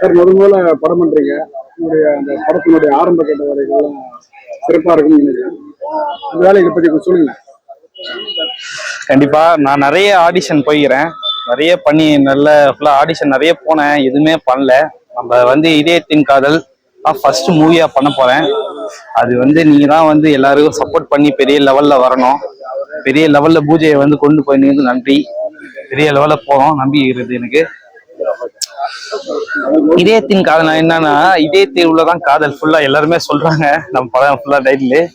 Sir முதல் முதல்ல படம் பண்றீங்க. உங்களுடைய அந்த படத்தினுடைய ஆரம்ப கட்ட வரைகள்லாம் சிறப்பா இருக்குன்னு நினைக்கிறேன். அந்த வேலையை பத்தி கொஞ்சம் சொல்லுங்க. கண்டிப்பா நான் நிறைய ஆடிஷன் போய்க்கிறேன். நிறைய பண்ணி நல்ல ஃபுல்லா ஆடிஷன் நிறைய போனேன். எதுவுமே பண்ணல. நம்ம வந்து இதயத்தின் காதல் தான் ஃபர்ஸ்ட் மூவியா பண்ண போறேன். அது வந்து நீங்க தான் வந்து எல்லாருக்கும் சப்போர்ட் பண்ணி பெரிய லெவல்ல வரணும். பெரிய லெவல்ல பூஜையை வந்து கொண்டு போயிருந்தது நன்றி. பெரிய லெவல்ல போறோம் நம்பிக்கிறது எனக்கு. இதயத்தின் காதல் என்னன்னா இதயத்தில் உள்ளதான் காதல் ஃபுல்லா எல்லாருமே சொல்றாங்க. நம்ம படம் ஃபுல்லா டைட்டில்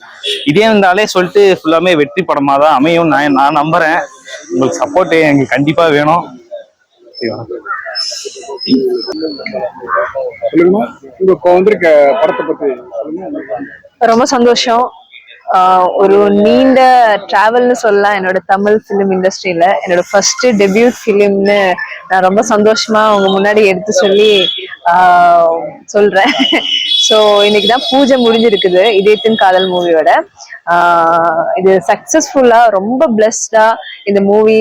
இதே இருந்தாலே சொல்லிட்டு ஃபுல்லாமே வெற்றி படமா தான் அமையும் நான் நான் நம்புறேன். உங்களுக்கு சப்போர்ட் எங்களுக்கு கண்டிப்பா வேணும். ரொம்ப சந்தோஷம். ஆஹ் ஒரு நீண்ட டிராவல்னு சொல்லலாம். என்னோட தமிழ் ஃபிலிம் இண்டஸ்ட்ரியில என்னோட ஃபர்ஸ்ட் டெபியூட் ஃபிலிம்னு நான் ரொம்ப சந்தோஷமா அவங்க முன்னாடி எடுத்து சொல்லி சொல்றேன். ஸோ இன்னைக்கு தான் பூஜை முடிஞ்சிருக்குது. இதயத்தின் காதல் மூவியோட இது சக்சஸ்ஃபுல்லா ரொம்ப பிளஸ்டா இந்த மூவி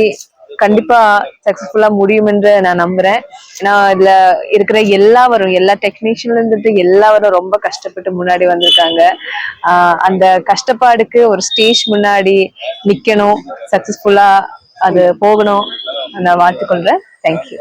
கண்டிப்பா சக்சஸ்ஃபுல்லா முடியும் என்று நான் நம்புறேன். ஏன்னா இதுல இருக்கிற எல்லாவரும் எல்லா டெக்னீஷியன்ல இருந்துட்டு எல்லாவரும் ரொம்ப கஷ்டப்பட்டு முன்னாடி வந்திருக்காங்க. அந்த கஷ்டப்பாடுக்கு ஒரு ஸ்டேஜ் முன்னாடி நிக்கணும் சக்சஸ்ஃபுல்லா அது போகணும். நான் வாழ்த்துக்கொள்கிறேன் தேங்க்யூ